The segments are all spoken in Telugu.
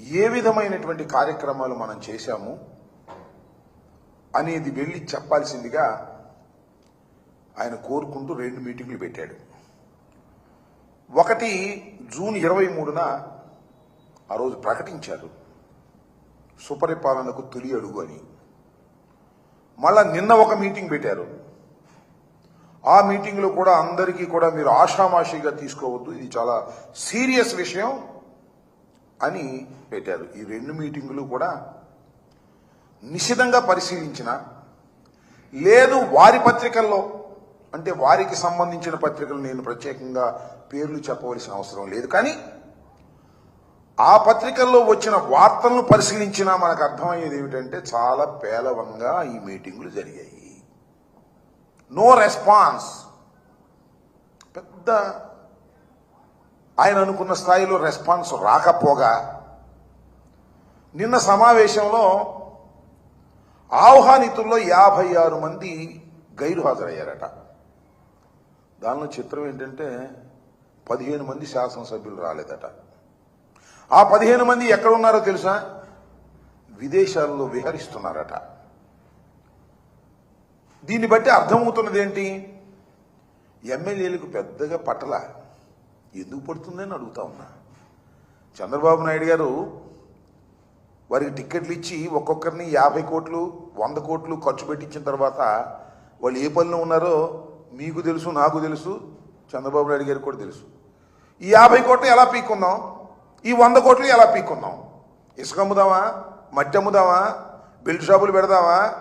ఏ విధమైనటువంటి కార్యక్రమాలు మనం చేశాము అనేది వెళ్ళి చెప్పాల్సిందిగా ఆయన కోరుకుంటూ రెండు మీటింగ్లు పెట్టాడు. ఒకటి జూన్ ఇరవై మూడున ఆ రోజు ప్రకటించారు. సుపరిపాలనకు తొలి అడుగు అని. మళ్ళా నిన్న ఒక మీటింగ్ పెట్టారు. ఆ మీటింగ్లో కూడా అందరికీ కూడా మీరు ఆషామాషిగా తీసుకోవద్దు. ఇది చాలా సీరియస్ విషయం. అని పెట్టారు. ఈ రెండు మీటింగులు కూడా నిశితంగా పరిశీలించిన లేదు వారి పత్రికల్లో అంటే వారికి సంబంధించిన పత్రికలు నేను ప్రత్యేకంగా పేర్లు చెప్పవలసిన అవసరం లేదు. కానీ ఆ పత్రికల్లో వచ్చిన వార్తలను పరిశీలించినా మనకు అర్థమయ్యేది ఏమిటంటే చాలా పేలవంగా ఈ మీటింగులు జరిగాయి. No response. పెద్ద ఆయన అనుకున్న స్థాయిలో రెస్పాన్స్ రాకపోగా నిన్న సమావేశంలో ఆహ్వానితుల్లో యాభై ఆరు మంది గైరు హాజరయ్యారట దానిలో చిత్రం ఏంటంటే పదిహేను మంది శాసనసభ్యులు రాలేదట. ఆ పదిహేను మంది ఎక్కడున్నారో తెలుసా? విదేశాల్లో విహరిస్తున్నారట. దీన్ని బట్టి అర్థమవుతున్నది ఏంటి ఎమ్మెల్యేలకు పెద్దగా పట్టల. ఎందుకు పడుతుందని అడుగుతా ఉన్నా. చంద్రబాబు నాయుడు గారు వారికి టిక్కెట్లు ఇచ్చి ఒక్కొక్కరిని యాభై కోట్లు వంద కోట్లు ఖర్చు పెట్టించిన తర్వాత వాళ్ళు ఏ పనిలో ఉన్నారో మీకు తెలుసు నాకు తెలుసు చంద్రబాబు నాయుడు గారికి కూడా తెలుసు. ఈ యాభై కోట్లు ఎలా పీక్కుందాం? ఈ వంద కోట్లు ఎలా పీక్కుందాం? ఇసుక అమ్ముదామా? మట్టి అమ్ముదామా? బెల్ట్ షాపులు పెడదామా?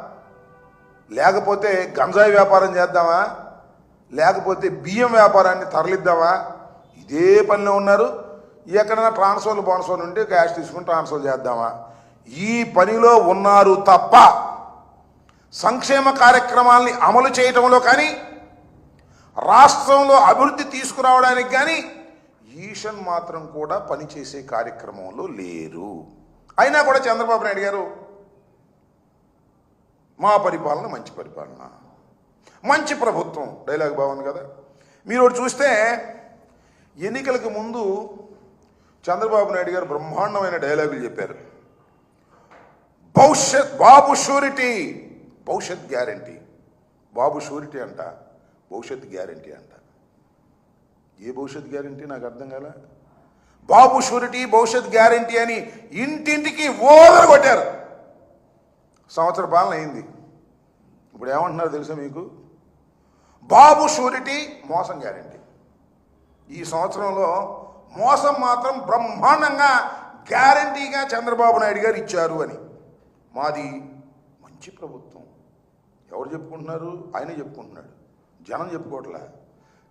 లేకపోతే గంజాయి వ్యాపారం చేద్దామా? లేకపోతే బియ్యం వ్యాపారాన్ని తరలిద్దామా? ఇదే పనిలో ఉన్నారు. ఎక్కడైనా ట్రాన్స్ఫర్లు బోనస్ఫర్ ఉంటే క్యాష్ తీసుకుని ట్రాన్స్ఫర్ చేద్దామా? ఈ పనిలో ఉన్నారు తప్ప సంక్షేమ కార్యక్రమాల్ని అమలు చేయటంలో కానీ రాష్ట్రంలో అభివృద్ధి తీసుకురావడానికి కానీ ఈషన్ మాత్రం కూడా పనిచేసే కార్యక్రమంలో లేరు. అయినా కూడా చంద్రబాబు నాయుడు గారు మా పరిపాలన మంచి పరిపాలన. మంచి ప్రభుత్వం డైలాగ్ బాగుంది కదా. మీరు ఒకటి చూస్తే ఎన్నికలకు ముందు చంద్రబాబు నాయుడు గారు బ్రహ్మాండమైన డైలాగులు చెప్పారు. భవిష్యత్ బాబు షూరిటీ భవిష్యత్ గ్యారంటీ. బాబు షూరిటీ అంట భవిష్యత్ గ్యారంటీ అంట. ఏ భవిష్యత్ గ్యారంటీ నాకు అర్థం కాల? బాబు షూరిటీ భవిష్యత్ గ్యారంటీ అని ఇంటింటికి ఓదలు కొట్టారు. సంవత్సర పాలన అయింది. ఇప్పుడు ఏమంటున్నారు తెలుసా మీకు? బాబు షూరిటీ మోసం గ్యారంటీ. ఈ సంవత్సరంలో మోసం మాత్రం బ్రహ్మాండంగా గ్యారంటీగా చంద్రబాబు నాయుడు గారు ఇచ్చారు అని. మాది మంచి ప్రభుత్వం. ఎవరు చెప్పుకుంటున్నారు? ఆయనే చెప్పుకుంటున్నాడు. జనం చెప్పుకోవట్లే.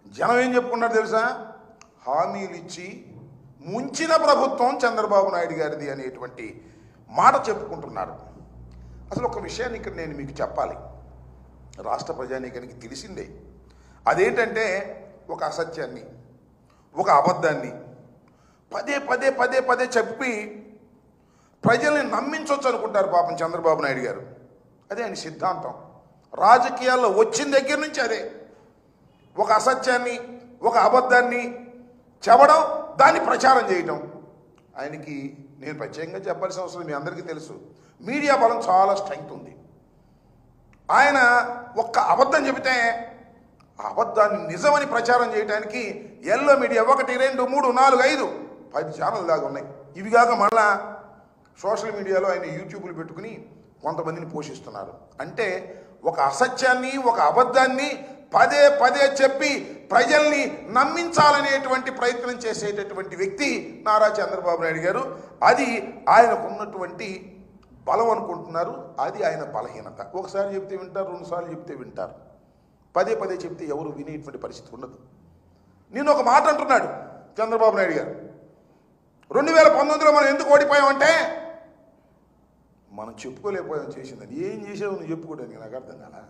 జనం ఏం చెప్పుకున్నారు తెలుసా? హామీలు ఇచ్చి ముంచిన ప్రభుత్వం చంద్రబాబు నాయుడు గారిది అనేటువంటి మాట చెప్పుకుంటున్నారు. అసలు ఒక విషయాన్ని ఇక్కడ నేను మీకు చెప్పాలి. రాష్ట్ర ప్రజానీకానికి తెలిసిందే. అదేంటంటే ఒక అసత్యాన్ని. ఒక అబద్ధాన్ని. పదే పదే పదే పదే చెప్పి ప్రజల్ని నమ్మించవచ్చు అనుకుంటారు పాపం చంద్రబాబు నాయుడు గారు. అదే ఆయన సిద్ధాంతం. రాజకీయాల్లో వచ్చిన దగ్గర నుంచి అదే. ఒక అసత్యాన్ని ఒక అబద్ధాన్ని చెప్పడం దాన్ని ప్రచారం చేయటం. ఆయనకి నేను ప్రత్యేకంగా చెప్పాల్సిన అవసరం మీ అందరికీ తెలుసు. మీడియా బలం చాలా స్ట్రెంగ్త్ ఉంది. ఆయన ఒక్క అబద్ధం చెబితే ఆ అబద్ధాన్ని నిజమని ప్రచారం చేయడానికి ఎల్లో మీడియా ఒకటి రెండు మూడు నాలుగు ఐదు పది ఛానల్ దాకా ఉన్నాయి. ఇవి కాక మళ్ళా సోషల్ మీడియాలో ఆయన యూట్యూబ్లు పెట్టుకుని కొంతమందిని పోషిస్తున్నారు. అంటే ఒక అసత్యాన్ని ఒక అబద్ధాన్ని పదే పదే చెప్పి ప్రజల్ని నమ్మించాలనేటువంటి ప్రయత్నం చేసేటటువంటి వ్యక్తి నారా చంద్రబాబు నాయుడు గారు. అది ఆయనకున్నటువంటి బలం అనుకుంటున్నారు. అది ఆయన బలహీనత. ఒకసారి చెప్తే వింటారు రెండుసార్లు చెప్తే వింటారు. పదే పదే చెప్తే ఎవరు వినేటువంటి పరిస్థితి ఉండదు. నేను ఒక మాట అంటున్నాడు చంద్రబాబు నాయుడు గారు. రెండు వేల పంతొమ్మిదిలో మనం ఎందుకు ఓడిపోయామంటే మనం చెప్పుకోలేకపోయాం చేసిందని. ఏం చేసావు నువ్వు చెప్పుకోవడానికి నాకు అర్థం కాలా?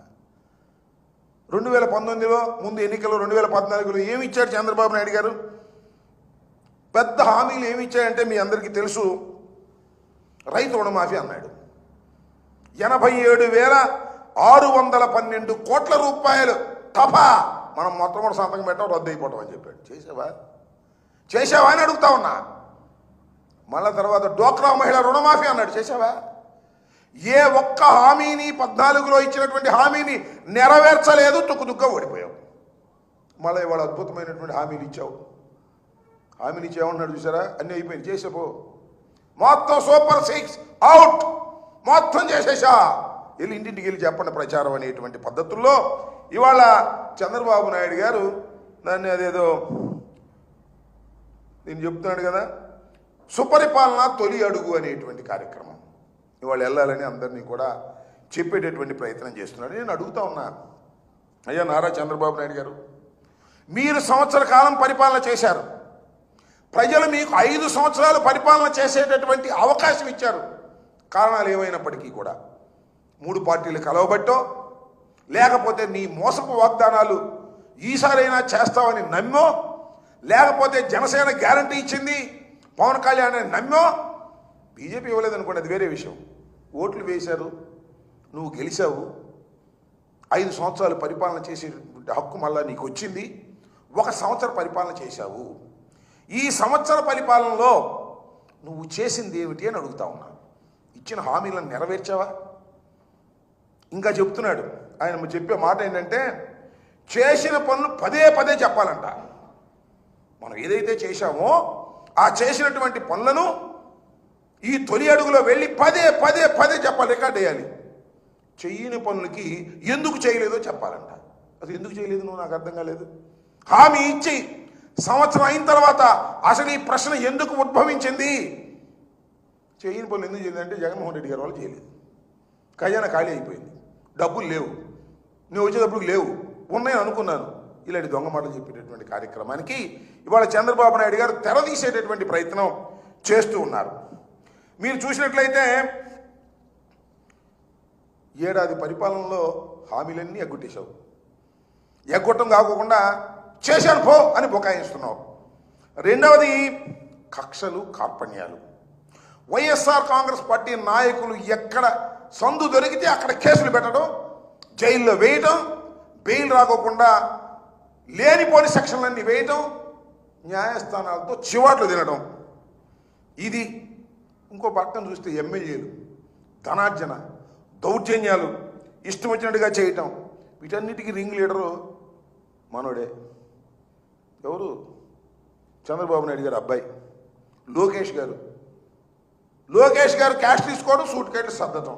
రెండు వేల పంతొమ్మిదిలో ముందు ఎన్నికల్లో రెండు వేల పద్నాలుగులో ఏమి ఇచ్చాడు చంద్రబాబు నాయుడు గారు? పెద్ద హామీలు ఏమి ఇచ్చాయంటే మీ అందరికీ తెలుసు. రైతు రుణమాఫీ అన్నాడు. ఎనభై ఏడు వేల ఆరు వందల పన్నెండు కోట్ల రూపాయలు తపా. మనం మొట్టమొదటి కూడా సంతకం పెట్టాం రద్దు అయిపోవటం అని చెప్పాడు. చేసావా? చేసావా అని అడుగుతా ఉన్నా. మళ్ళా తర్వాత డోక్రా మహిళ రుణమాఫీ అన్నాడు. చేసావా? ఏ ఒక్క హామీని పద్నాలుగులో ఇచ్చినటువంటి హామీని నెరవేర్చలేదు తుక్కుతుక్క ఓడిపోయావు. మళ్ళీ ఇవాళ అద్భుతమైనటువంటి హామీలు ఇచ్చావు. హామీలు ఇచ్చి ఏమన్నాడు చూసారా? అన్నీ అయిపోయింది చేసేపో. మొత్తం సూపర్ సిక్స్ అవుట్. మొత్తం చేసేసా. వెళ్ళి ఇంటింటికి వెళ్ళి చెప్పండి ప్రచారం అనేటువంటి పద్ధతుల్లో ఇవాళ చంద్రబాబు నాయుడు గారు దాన్ని అదేదో నేను చెప్తున్నాడు కదా సుపరిపాలన తొలి అడుగు అనేటువంటి కార్యక్రమం. ఇవాళ వెళ్ళాలని అందరినీ కూడా చెప్పేటటువంటి ప్రయత్నం చేస్తున్నాడు. నేను అడుగుతా ఉన్నా అయ్యా నారా చంద్రబాబు నాయుడు గారు మీరు సంవత్సర కాలం పరిపాలన చేశారు. ప్రజలు మీకు ఐదు సంవత్సరాలు పరిపాలన చేసేటటువంటి అవకాశం ఇచ్చారు. కారణాలు ఏమైనప్పటికీ కూడా మూడు పార్టీలు కలవబట్టో లేకపోతే నీ మోసపు వాగ్దానాలు ఈసారైనా చేస్తావని నమ్మో లేకపోతే జనసేన గ్యారంటీ ఇచ్చింది పవన్ కళ్యాణ్ అని నమ్మో బీజేపీ ఇవ్వలేదనుకోండి అది వేరే విషయం. ఓట్లు వేశారు నువ్వు గెలిచావు. ఐదు సంవత్సరాలు పరిపాలన చేసేటువంటి హక్కు మళ్ళా నీకు వచ్చింది ఒక సంవత్సర పరిపాలన చేశావు. ఈ సంవత్సర పరిపాలనలో నువ్వు చేసింది ఏమిటి అని అడుగుతా ఉన్నా. ఇచ్చిన హామీలను నెరవేర్చావా? ఇంకా చెప్తున్నాడు. ఆయన చెప్పే మాట ఏంటంటే చేసిన పనులు పదే పదే చెప్పాలంట. మనం ఏదైతే చేశామో ఆ చేసినటువంటి పనులను ఈ తొలి అడుగులో వెళ్ళి పదే పదే పదే చెప్పాలి రికార్డ్ వేయాలి చెయ్యని పనులకి ఎందుకు చేయలేదో చెప్పాలంట. అసలు ఎందుకు చేయలేదు నువ్వు? నాకు అర్థం కాలేదు. హామీ ఇచ్చి సంవత్సరం అయిన తర్వాత అసలు ఈ ప్రశ్న ఎందుకు ఉద్భవించింది? చేయని పనులు ఎందుకు చేయలేదంటే జగన్మోహన్ రెడ్డి గారు వాళ్ళు చేయలేదు. ఖజానా ఖాళీ అయిపోయింది. డబ్బులు లేవు. నువ్వు వచ్చేటప్పుడు లేవు. ఉన్నాయని అనుకున్నాను. ఇలాంటి దొంగ మాటలు చెప్పేటటువంటి కార్యక్రమానికి ఇవాళ చంద్రబాబు నాయుడు గారు తెరదీసేటటువంటి ప్రయత్నం చేస్తూ ఉన్నారు. మీరు చూసినట్లయితే ఏడాది పరిపాలనలో హామీలన్నీ ఎగ్గొట్టేశావు. ఎగ్గొట్టం కాకుండా చేశాను పో అని బుకాయిస్తున్నావు. రెండవది కక్షలు కార్పణ్యాలు. వైఎస్ఆర్ కాంగ్రెస్ పార్టీ నాయకులు ఎక్కడ సందు దొరికితే అక్కడ కేసులు పెట్టడం జైల్లో వేయటం బెయిల్ రాకోకుండా లేనిపోని సెక్షన్లన్నీ వేయటం న్యాయస్థానాలతో చివాట్లు తినడం. ఇది ఇంకో పక్కన చూస్తే ఎమ్మెల్యేలు ధనార్జన దౌర్జన్యాలు ఇష్టం వచ్చినట్టుగా చేయటం. వీటన్నిటికీ రింగ్ లీడరు మనోడే. ఎవరు? చంద్రబాబు నాయుడు గారు అబ్బాయి. లోకేష్ గారు. లోకేష్ గారు క్యాష్ తీసుకోవడం సూట్ కేట్లు సర్దటం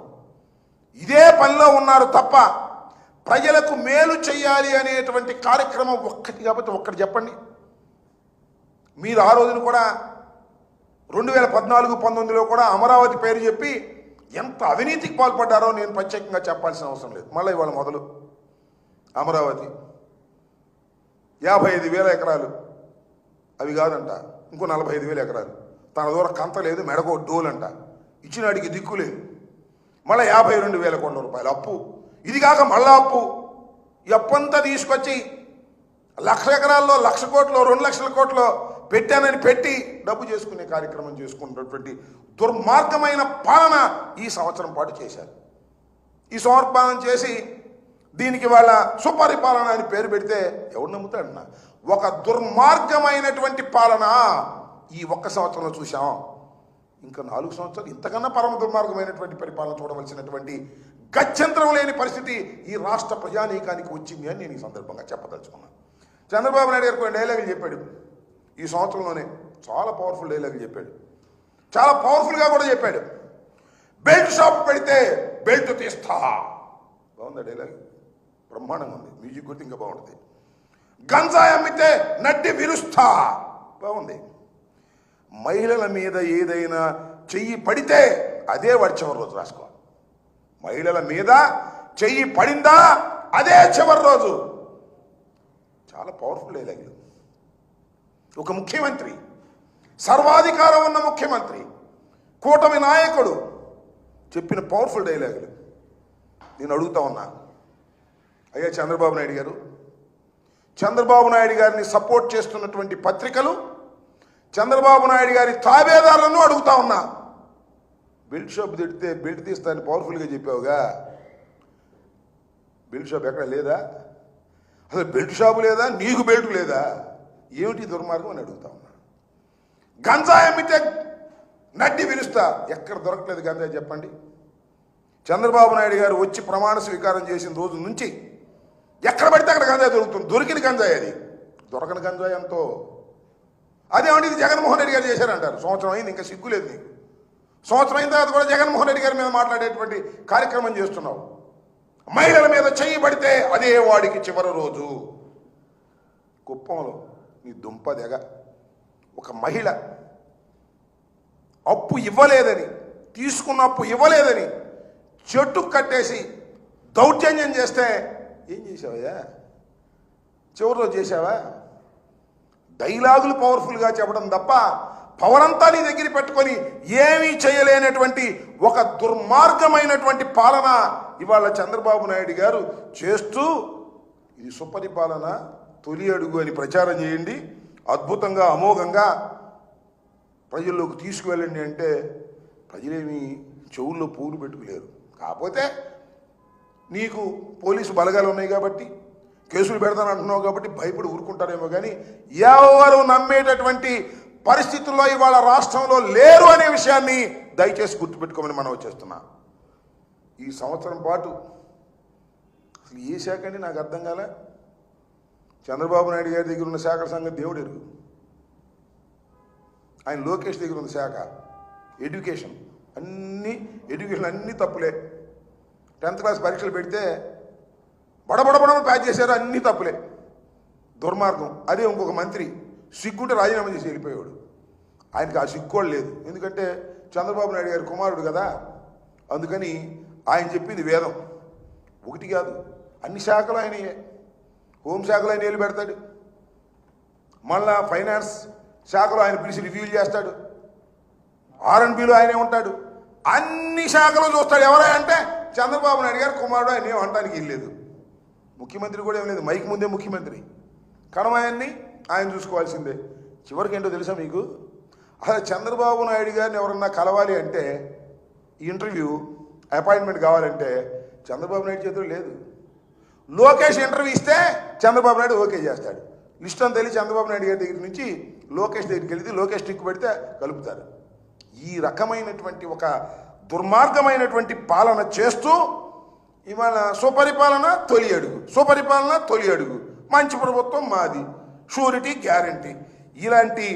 ఇదే పనిలో ఉన్నారు తప్ప ప్రజలకు మేలు చేయాలి అనేటువంటి కార్యక్రమం ఒక్కటి కాబట్టి ఒక్కటి చెప్పండి. మీరు ఆ రోజున కూడా రెండు వేల పద్నాలుగు పంతొమ్మిదిలో కూడా అమరావతి పేరు చెప్పి ఎంత అవినీతికి పాల్పడ్డారో నేను ప్రత్యేకంగా చెప్పాల్సిన అవసరం లేదు. మళ్ళీ ఇవాళ మొదలు. అమరావతి యాభై ఐదు వేల ఎకరాలు. అవి కాదంట ఇంకో నలభై ఐదు వేల ఎకరాలు. తన దూర కంత లేదు మెడకో డోల్ అంట. ఇచ్చినాడికి దిక్కు మళ్ళీ యాభై రెండు వేల కొండ రూపాయలు అప్పు. ఇది కాక మళ్ళా అప్పు. ఈ అప్పంతా తీసుకొచ్చి లక్ష ఎకరాల్లో లక్ష కోట్లు రెండు లక్షల కోట్లు పెట్టానని పెట్టి డబ్బు చేసుకునే కార్యక్రమం చేసుకున్నటువంటి దుర్మార్గమైన పాలన ఈ సంవత్సరం పాటు చేశారు. ఈ సమర్పణం చేసి దీనికి వాళ్ళ సుపరిపాలన అని పేరు పెడితే ఎవడు నమ్ముతాడన్నా ఒక దుర్మార్గమైనటువంటి పాలన ఈ ఒక్క సంవత్సరంలో చూసాం ఇంకా నాలుగు సంవత్సరాలు ఇంతకన్నా పరమ దుర్మార్గమైనటువంటి పరిపాలన చూడవలసినటువంటి గత్యంతరం లేని పరిస్థితి ఈ రాష్ట్ర ప్రజానీకానికి వచ్చింది అని నేను ఈ సందర్భంగా చెప్పదలుచుకున్నాను. చంద్రబాబు నాయుడు గారు కొన్ని డైలాగులు చెప్పాడు. ఈ సంవత్సరంలోనే చాలా పవర్ఫుల్ డైలాగులు చెప్పాడు. చాలా పవర్ఫుల్గా కూడా చెప్పాడు. బెల్ట్ షాప్ పెడితే బెల్ట్ తీస్తా. బాగుందా డైలాగ్? బ్రహ్మాండంగా ఉంది. మ్యూజిక్ కొట్టి ఇంకా బాగుంటుంది. గంజాయి అమ్మితే నడ్డి విరుస్తా. బాగుంది. మహిళల మీద ఏదైనా చెయ్యి పడితే అదే వాడు చివరి రోజు రాసుకోవాలి. మహిళల మీద చెయ్యి పడిందా అదే చివరి రోజు. చాలా పవర్ఫుల్ డైలాగులు ఒక ముఖ్యమంత్రి సర్వాధికారం ఉన్న ముఖ్యమంత్రి కూటమి నాయకుడు చెప్పిన పవర్ఫుల్ డైలాగులు నేను అడుగుతా ఉన్నా. అయ్యా చంద్రబాబు నాయుడు గారు చంద్రబాబు నాయుడు గారిని సపోర్ట్ చేస్తున్నటువంటి పత్రికలు చంద్రబాబు నాయుడు గారి తాబేదారులను అడుగుతా ఉన్నా. బెల్ట్ షాప్ తిడితే బెల్ట్ తీస్తాను పవర్ఫుల్గా చెప్పావుగా. బెల్ట్ షాప్ ఎక్కడ లేదా? అసలు బెల్ట్ షాపు లేదా? నీకు బెల్ట్ లేదా? ఏమిటి దుర్మార్గం అని అడుగుతా ఉన్నా. గంజాయి అమ్మితే పిలుస్తా ఎక్కడ దొరకలేదు గంజాయి చెప్పండి. చంద్రబాబు నాయుడు గారు వచ్చి ప్రమాణ స్వీకారం చేసిన రోజు నుంచి ఎక్కడ పడితే అక్కడ గంజాయి దొరుకుతుంది. దొరికిన గంజాయి అది. దొరకని గంజాయి ఎంతో. అదేమంటే ఇది జగన్మోహన్ రెడ్డి గారు చేశారంటారు? సంవత్సరం అయింది ఇంకా సిగ్గు లేదు నీకు. సంవత్సరం అయిన తర్వాత కూడా జగన్మోహన్ రెడ్డి గారి మీద మాట్లాడేటువంటి కార్యక్రమం చేస్తున్నావు. మహిళల మీద చేయబడితే అదే వాడికి చివరి రోజు. కుప్పంలో నీ దుంప దెగ ఒక మహిళ అప్పు ఇవ్వలేదని తీసుకున్న అప్పు ఇవ్వలేదని చెట్టు కట్టేసి దౌర్జన్యం చేస్తే ఏం చేసావయ్యా? చివరిలో చేసావా? డైలాగులు పవర్ఫుల్గా చెప్పడం తప్ప పవర్ అంతా నీ దగ్గర పెట్టుకొని ఏమీ చేయలేనటువంటి ఒక దుర్మార్గమైనటువంటి పాలన ఇవాళ చంద్రబాబు నాయుడు గారు చేస్తూ ఇది సుపరిపాలన తొలి అడుగు అని ప్రచారం చేయండి. అద్భుతంగా అమోఘంగా ప్రజల్లోకి తీసుకువెళ్ళండి అంటే ప్రజలేమి చెవుల్లో పూలు పెట్టుకోలేరు. కాకపోతే నీకు పోలీసు బలగాలు ఉన్నాయి కాబట్టి కేసులు పెడతాను అంటున్నావు కాబట్టి భయపడి ఊరుకుంటారేమో కానీ ఎవరు నమ్మేటటువంటి పరిస్థితుల్లో ఇవాళ రాష్ట్రంలో లేరు అనే విషయాన్ని దయచేసి గుర్తుపెట్టుకోమని మనం వచ్చేస్తున్నా. ఈ సంవత్సరం పాటు అసలు ఏ శాఖ అండి నాకు అర్థం కాలే. చంద్రబాబు నాయుడు గారి దగ్గర ఉన్న శాఖల సంగతి దేవుడు ఎరుగు. ఆయన లోకేష్ దగ్గర ఉన్న శాఖ ఎడ్యుకేషన్ అన్ని ఎడ్యుకేషన్ అన్నీ తప్పులే. టెన్త్ క్లాస్ పరీక్షలు పెడితే బడబడబడ ప్యాక్ చేశారు అన్ని తప్పులే. దుర్మార్గం. అదే ఇంకొక మంత్రి సిగ్గుంటే రాజీనామా చేసి వెళ్ళిపోయాడు ఆయనకి ఆ సిగ్గు కూడా లేదు. ఎందుకంటే చంద్రబాబు నాయుడు గారి కుమారుడు కదా. అందుకని ఆయన చెప్పింది వేదం. ఒకటి కాదు. అన్ని శాఖలు ఆయనయే హోంశాఖలో ఆయన ఏలు పెడతాడు. మళ్ళా ఫైనాన్స్ శాఖలో ఆయన పిలిచి రివ్యూలు చేస్తాడు. ఆర్ఎన్బిలో ఆయనే ఉంటాడు. అన్ని శాఖలు చూస్తాడు. ఎవరై అంటే చంద్రబాబు నాయుడు గారు కుమారుడు. ఆయన ఏమంటానికి వెళ్ళలేదు ముఖ్యమంత్రి కూడా ఏం లేదు. మైక్ ముందే ముఖ్యమంత్రి. కణమాయన్ని ఆయన చూసుకోవాల్సిందే. చివరికి ఏంటో తెలుసా మీకు? అసలు చంద్రబాబు నాయుడు గారిని ఎవరన్నా కలవాలి అంటే ఇంటర్వ్యూ అపాయింట్మెంట్ కావాలంటే చంద్రబాబు నాయుడు చేతిలో లేదు. లోకేష్ ఇంటర్వ్యూ ఇస్తే చంద్రబాబు నాయుడు ఓకే చేస్తాడు. లిస్ట్ అంతా వెళ్ళి చంద్రబాబు నాయుడు గారి దగ్గర నుంచి లోకేష్ దగ్గరికి వెళితే లోకేష్ టిక్ పెడితే కలుపుతారు. ఈ రకమైనటువంటి ఒక దుర్మార్గమైనటువంటి పాలన చేస్తూ ఇవాళ సుపరిపాలన తొలి అడుగు. సుపరిపాలన తొలి అడుగు. మంచి ప్రభుత్వం మాది. షూరిటీ గ్యారంటీ ఇలాంటి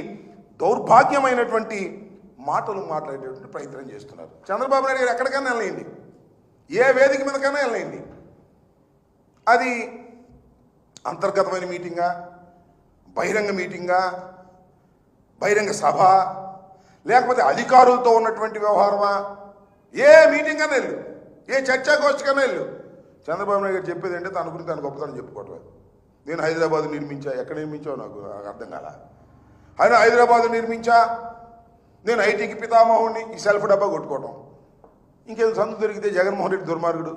దౌర్భాగ్యమైనటువంటి మాటలు మాట్లాడేటువంటి ప్రయత్నం చేస్తున్నారు. చంద్రబాబు నాయుడు గారు ఎక్కడికైనా వెళ్ళండి. ఏ వేదిక మీదకైనా వెళ్ళండి. అది అంతర్గతమైన మీటింగా బహిరంగ మీటింగా బహిరంగ సభ లేకపోతే అధికారులతో ఉన్నటువంటి వ్యవహారమా? ఏ మీటింగ్ అన్నా వెళ్ళు ఏ చర్చాగోష్ఠికైనా వెళ్ళు. చంద్రబాబు నాయుడు గారు చెప్పేది అంటే తన గురించి తన గొప్పతనం చెప్పుకోవటం నేను హైదరాబాద్ నిర్మించా ఎక్కడ నిర్మించావు నాకు అర్థం కాల. ఆయన హైదరాబాద్ నిర్మించా నేను ఐటీకి పితామహుడిని ఈ సెల్ఫ్ డబ్బా కొట్టుకోవటం. ఇంకేదో సందు దొరికితే జగన్మోహన్ రెడ్డి దుర్మార్గుడు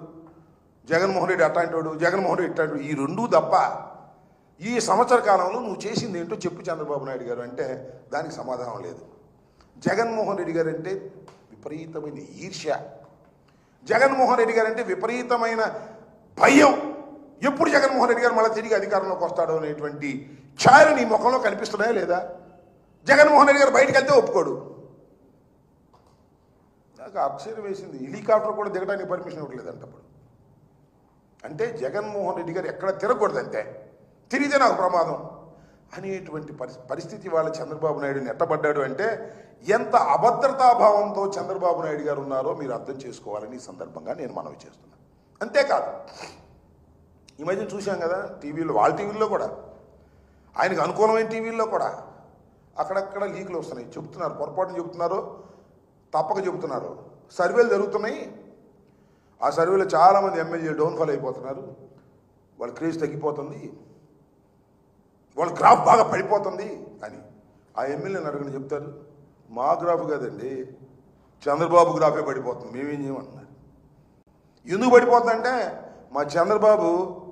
జగన్మోహన్ రెడ్డి అట్లాంటివాడు జగన్మోహన్ రెడ్డి ఇట్లాంటి ఈ రెండూ తప్ప ఈ సంవత్సర కాలంలో నువ్వు చేసింది ఏంటో చెప్పు చంద్రబాబు నాయుడు గారు అంటే దానికి సమాధానం లేదు. జగన్మోహన్ రెడ్డి గారు అంటే విపరీతమైన ఈర్ష్య. జగన్మోహన్ రెడ్డి గారు అంటే విపరీతమైన భయం. ఎప్పుడు జగన్మోహన్ రెడ్డి గారు మళ్ళీ తిరిగి అధికారంలోకి వస్తాడు అనేటువంటి ఛాయలు నీ ముఖంలో కనిపిస్తున్నాయా లేదా? జగన్మోహన్ రెడ్డి గారు బయటకు వెళ్తే ఒప్పుకోడు. నాకు ఆశ్చర్యం వేసింది. హెలికాప్టర్ కూడా దిగడానికి పర్మిషన్ ఇవ్వట్లేదంట అప్పుడు అంటే జగన్మోహన్ రెడ్డి గారు ఎక్కడ తిరగకూడదంతే తిరిగితే నాకు ప్రమాదం. అనేటువంటి పరిస్థితి వాళ్ళ చంద్రబాబు నాయుడు నెట్టబడ్డాడు అంటే ఎంత అభద్రతాభావంతో చంద్రబాబు నాయుడు గారు ఉన్నారో మీరు అర్థం చేసుకోవాలని ఈ సందర్భంగా నేను మనవి చేస్తున్నాను అంతేకాదు ఈ మధ్య చూశాం కదా టీవీలో వాళ్ళ టీవీల్లో కూడా ఆయనకు అనుకూలమైన టీవీల్లో కూడా అక్కడక్కడ లీకులు వస్తున్నాయి. చెబుతున్నారు పొరపాటున చెబుతున్నారు తప్పక చెబుతున్నారు. సర్వేలు జరుగుతున్నాయి. ఆ సర్వేలో చాలామంది ఎమ్మెల్యే డౌన్ఫాల్ అయిపోతున్నారు. వాళ్ళ క్రేజ్ తగ్గిపోతుంది. వాళ్ళ గ్రాఫ్ బాగా పడిపోతుంది అని. ఆ ఎమ్మెల్యేని అడగని చెప్తారు మా గ్రాఫ్ కాదండి చంద్రబాబు గ్రాఫే పడిపోతుంది మేమేం చేయమంటున్నారు? ఎందుకు పడిపోతుందంటే మా చంద్రబాబు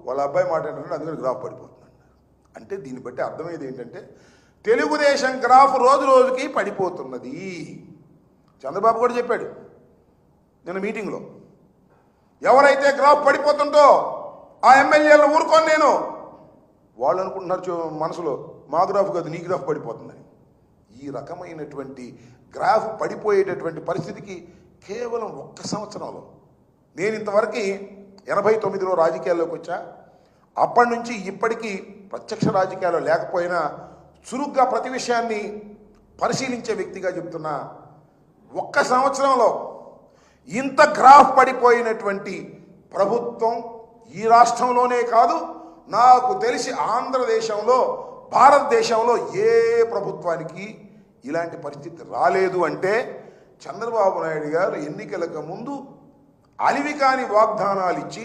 వాళ్ళ అబ్బాయి మాట ఏంటంటే అందుకని గ్రాఫ్ పడిపోతుంది అంటే దీన్ని బట్టి అర్థమయ్యేది ఏంటంటే తెలుగుదేశం గ్రాఫ్ రోజు రోజుకి పడిపోతున్నది. చంద్రబాబు కూడా చెప్పాడు నిన్న మీటింగ్లో ఎవరైతే గ్రాఫ్ పడిపోతుందో ఆ ఎమ్మెల్యేలను ఊరుకోను నేను. వాళ్ళు అనుకుంటున్నారు చూ- మనసులో మా గ్రాఫ్ కాదు నీ గ్రాఫ్ పడిపోతుందని. ఈ రకమైనటువంటి గ్రాఫ్ పడిపోయేటటువంటి పరిస్థితికి కేవలం ఒక్క సంవత్సరంలో. నేను ఇంతవరకు ఎనభై తొమ్మిదిలో రాజకీయాల్లోకి వచ్చా. అప్పటి నుంచి ఇప్పటికీ ప్రత్యక్ష రాజకీయాలు లేకపోయినా చురుగ్గా ప్రతి విషయాన్ని పరిశీలించే వ్యక్తిగా చెప్తున్నా. ఒక్క సంవత్సరంలో ఇంత గ్రాఫ్ పడిపోయినటువంటి ప్రభుత్వం ఈ రాష్ట్రంలోనే కాదు నాకు తెలిసి ఆంధ్రదేశంలో భారతదేశంలో ఏ ప్రభుత్వానికి ఇలాంటి పరిస్థితి రాలేదు అంటే చంద్రబాబు నాయుడు గారు ఎన్నికలకు ముందు అలివి కాని వాగ్దానాలు ఇచ్చి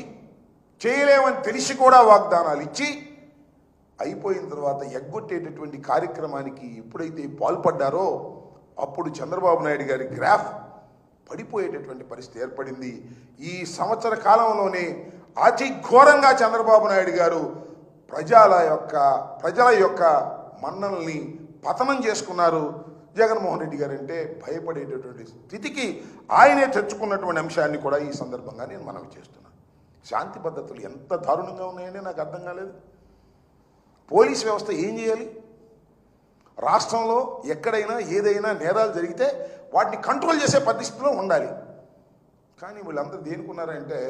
చేయలేమని తెలిసి కూడా వాగ్దానాలు ఇచ్చి అయిపోయిన తర్వాత ఎగ్గొట్టేటటువంటి కార్యక్రమానికి ఎప్పుడైతే పాల్పడ్డారో అప్పుడు చంద్రబాబు నాయుడు గారి గ్రాఫ్ పడిపోయేటటువంటి పరిస్థితి ఏర్పడింది. ఈ సంవత్సర కాలంలోనే అతి ఘోరంగా చంద్రబాబు నాయుడు గారు ప్రజల యొక్క ప్రజల యొక్క మన్నల్ని పతనం చేసుకున్నారు. జగన్మోహన్ రెడ్డి గారు అంటే భయపడేటటువంటి స్థితికి ఆయనే తెచ్చుకున్నటువంటి అంశాన్ని కూడా ఈ సందర్భంగా నేను మనవి చేస్తున్నాను శాంతి పద్ధతులు ఎంత దారుణంగా ఉన్నాయని నాకు అర్థం కాలేదు. పోలీస్ వ్యవస్థ ఏం చేయాలి? రాష్ట్రంలో ఎక్కడైనా ఏదైనా నేరాలు జరిగితే వాటిని కంట్రోల్ చేసే పరిస్థితిలో ఉండాలి. కానీ వీళ్ళందరూ దేనికున్నారంటే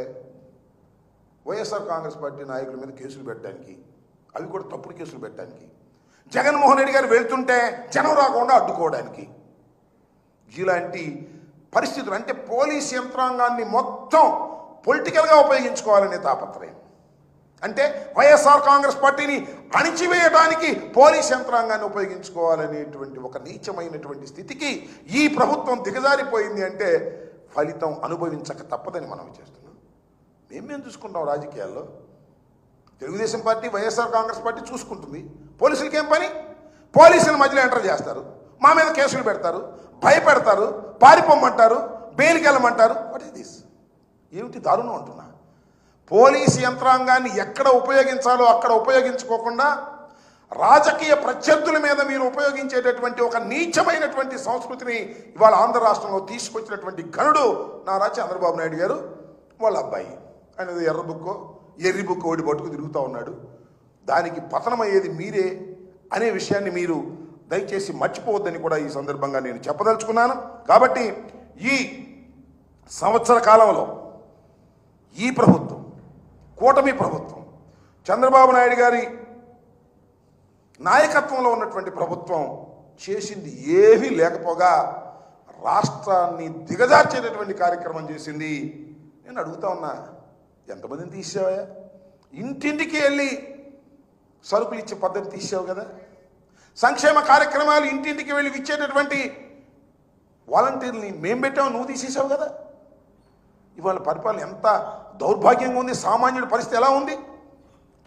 వైఎస్ఆర్ కాంగ్రెస్ పార్టీ నాయకుల మీద కేసులు పెట్టడానికి అవి కూడా తప్పుడు కేసులు పెట్టడానికి. జగన్మోహన్ రెడ్డి గారు వెళ్తుంటే జనం రాకుండా అడ్డుకోవడానికి. ఇలాంటి పరిస్థితులు అంటే పోలీస్ యంత్రాంగాన్ని మొత్తం పొలిటికల్గా ఉపయోగించుకోవాలనే తాపత్రయం. అంటే వైఎస్ఆర్ కాంగ్రెస్ పార్టీని అణిచివేయడానికి పోలీస్ యంత్రాంగాన్ని ఉపయోగించుకోవాలనేటువంటి ఒక నీచమైనటువంటి స్థితికి ఈ ప్రభుత్వం దిగజారిపోయింది అంటే ఫలితం అనుభవించక తప్పదని మనం చేస్తున్నాం. మేమేం చూసుకుంటాం రాజకీయాల్లో? Telugu Desam party YSR Congress party చూసుకుంటుంది. పోలీసులకి ఏం పని? పోలీసుల మధ్యలో ఎంటర్ చేస్తారు. మా మీద కేసులు పెడతారు. భయపెడతారు. పారిపోమ్మంటారు. బెయిల్కి వెళ్ళమంటారు వాట్ ఇస్ దిస్ ఏమిటి దారుణం అంటున్నా? పోలీసు యంత్రాంగాన్ని ఎక్కడ ఉపయోగించాలో అక్కడ ఉపయోగించుకోకుండా రాజకీయ ప్రత్యర్థుల మీద మీరు ఉపయోగించేటటువంటి ఒక నీచమైనటువంటి సంస్కృతిని ఇవాళ ఆంధ్ర రాష్ట్రంలో తీసుకొచ్చినటువంటి ఘనుడు నారా చంద్రబాబు నాయుడు గారు వాళ్ళ అబ్బాయి. ఆయన ఎర్ర బుక్కో ఎర్రి బుక్కో ఓడి పట్టుకు తిరుగుతూ ఉన్నాడు. దానికి పతనమయ్యేది మీరే అనే విషయాన్ని మీరు దయచేసి మర్చిపోవద్దని కూడా ఈ సందర్భంగా నేను చెప్పదలుచుకున్నాను. కాబట్టి ఈ సంవత్సర కాలంలో ఈ ప్రభుత్వం కూటమి ప్రభుత్వం చంద్రబాబు నాయుడు గారి నాయకత్వంలో ఉన్నటువంటి ప్రభుత్వం చేసింది ఏమీ లేకపోగా రాష్ట్రాన్ని దిగజార్చేటటువంటి కార్యక్రమం చేసింది. నేను అడుగుతా ఉన్నా ఎంతమందిని తీసావా? ఇంటింటికి వెళ్ళి సరుకులు ఇచ్చే పద్ధతి తీసావు కదా? సంక్షేమ కార్యక్రమాలు ఇంటింటికి వెళ్ళి ఇచ్చేటటువంటి వాలంటీర్ని మేము పెట్టాము నువ్వు తీసేసావు కదా? ఇవాళ పరిపాలన ఎంత దౌర్భాగ్యంగా ఉంది సామాన్యుడి పరిస్థితి ఎలా ఉంది?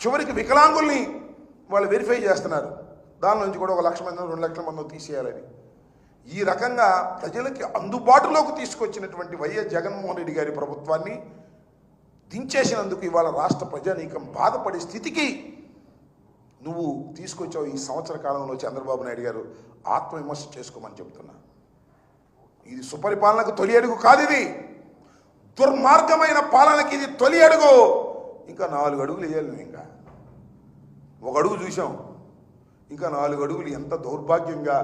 చివరికి వికలాంగుల్ని వాళ్ళు వెరిఫై చేస్తున్నారు. దాని నుంచి కూడా ఒక లక్ష మంది రెండు లక్షల మంది తీసేయాలని. ఈ రకంగా ప్రజలకి అందుబాటులోకి తీసుకొచ్చినటువంటి వైఎస్ జగన్మోహన్ రెడ్డి గారి ప్రభుత్వాన్ని దించేసినందుకు ఇవాళ రాష్ట్ర ప్రజానీకం బాధపడే స్థితికి నువ్వు తీసుకొచ్చావు ఈ సంవత్సర కాలంలో చంద్రబాబు నాయుడు గారు. ఆత్మవిమర్శ చేసుకోమని చెప్తున్నా ఇది సుపరిపాలనకు తొలి అడుగు కాదు ఇది. దుర్మార్గమైన పాలనకి ఇది తొలి అడుగు. ఇంకా నాలుగు అడుగులు వేయాలి ఇంకా. ఒక అడుగు చూసాం ఇంకా నాలుగు అడుగులు ఎంత దౌర్భాగ్యంగా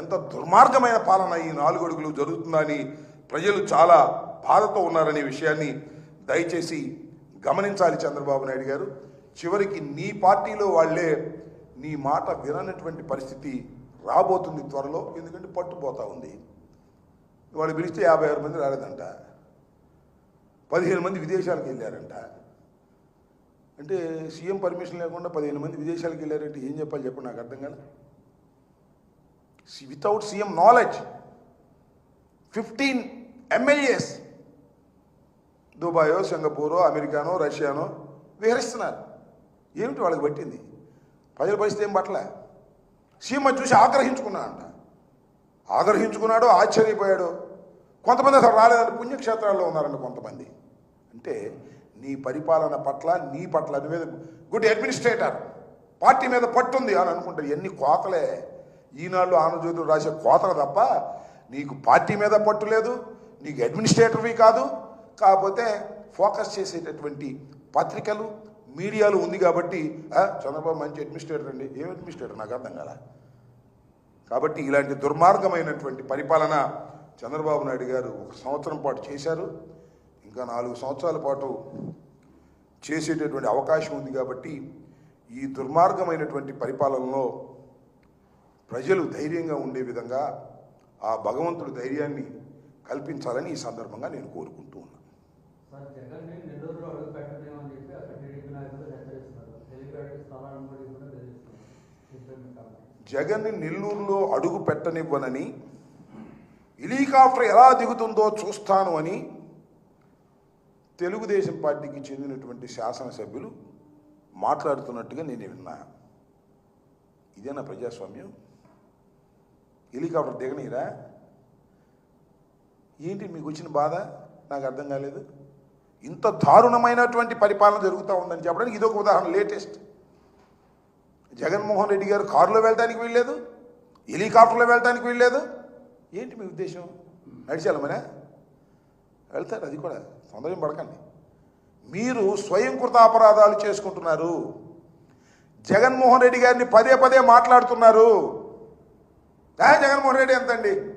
ఎంత దుర్మార్గమైన పాలన ఈ నాలుగు అడుగులు జరుగుతుందని ప్రజలు చాలా బాధతో ఉన్నారనే విషయాన్ని దయచేసి గమనించాలి చంద్రబాబు నాయుడు గారు. చివరికి నీ పార్టీలో వాళ్ళే నీ మాట విననటువంటి పరిస్థితి రాబోతుంది త్వరలో ఎందుకంటే పట్టుపోతా ఉంది. వాళ్ళు పిలిస్తే యాభై ఆరు మంది రాలేదంట. పదిహేను మంది విదేశాలకు వెళ్ళారంట. అంటే సీఎం పర్మిషన్ లేకుండా పదిహేను మంది విదేశాలకు వెళ్ళారంటే ఏం చెప్పాలి చెప్పండి నాకు అర్థం కదా without CM knowledge. Fifteen MLAs దుబాయో సింగపూరో అమెరికానో రష్యానో విహరిస్తున్నారు. ఏమిటి వాళ్ళకి పట్టింది? ప్రజల పరిస్థితి ఏం పట్టలే? సీమ చూసి చూసి ఆగ్రహించుకున్నాడంట. ఆగ్రహించుకున్నాడు ఆశ్చర్యపోయాడు. కొంతమంది అసలు రాలేదంటే పుణ్యక్షేత్రాల్లో ఉన్నారంట కొంతమంది. అంటే నీ పరిపాలన పట్ల నీ పట్ల నీ మీద గుడ్ అడ్మినిస్ట్రేటర్ పార్టీ మీద పట్టుంది అని అనుకుంటారు. ఎన్ని కోతలే. ఈనాళ్ళు ఆంధ్రజ్యోతులు రాసే కోతలు తప్ప నీకు పార్టీ మీద పట్టు లేదు నీకు అడ్మినిస్ట్రేటర్వి కాదు కాకపోతే ఫోకస్ చేసేటటువంటి పత్రికలు మీడియాలు ఉంది కాబట్టి చంద్రబాబు మంచి అడ్మినిస్ట్రేటర్ అండి. ఏం అడ్మినిస్ట్రేటర్ నాకు అర్థం కదా కాబట్టి ఇలాంటి దుర్మార్గమైనటువంటి పరిపాలన చంద్రబాబు నాయుడు గారు ఒక సంవత్సరం పాటు చేశారు. ఇంకా నాలుగు సంవత్సరాల పాటు చేసేటటువంటి అవకాశం ఉంది కాబట్టి ఈ దుర్మార్గమైనటువంటి పరిపాలనలో ప్రజలు ధైర్యంగా ఉండే విధంగా ఆ భగవంతుడు ధైర్యాన్ని కల్పించాలని ఈ సందర్భంగా నేను కోరుకుంటూ సార్ జగన్ నేను నెల్లూరులో అడుగు పెట్టలేమని చెప్పి అక్కడ టీడీపీ నాయకులు హెచ్చరిస్తున్నారు. హెలిప్యాడ్ స్థలాలను కూడా కూడా తెలియజేస్తున్నారు జగన్ నెల్లూరులో అడుగు పెట్టనివ్వనని హెలికాప్టర్ ఎలా దిగుతుందో చూస్తాను అని తెలుగుదేశం పార్టీకి చెందినటువంటి శాసనసభ్యులు మాట్లాడుతున్నట్టుగా నేను విన్నా. ఇదేనా ప్రజాస్వామ్యం? హెలికాప్టర్ దిగనీరా? ఏంటి మీకు వచ్చిన బాధ? నాకు అర్థం కాలేదు. ఇంత దారుణమైనటువంటి పరిపాలన జరుగుతూ ఉందని చెప్పడానికి ఇదొక ఉదాహరణ లేటెస్ట్. జగన్మోహన్ రెడ్డి గారు కారులో వెళ్ళడానికి వీల్లేదు హెలికాప్టర్లో వెళ్ళడానికి వీల్లేదు. ఏంటి మీ ఉద్దేశం? నడిచాలమనే వెళ్తారు అది కూడా తొందర పడకండి. మీరు స్వయంకృత అపరాధాలు చేసుకుంటున్నారు. జగన్మోహన్ రెడ్డి గారిని పదే పదే మాట్లాడుతున్నారు. జగన్మోహన్ రెడ్డి ఎంతండి?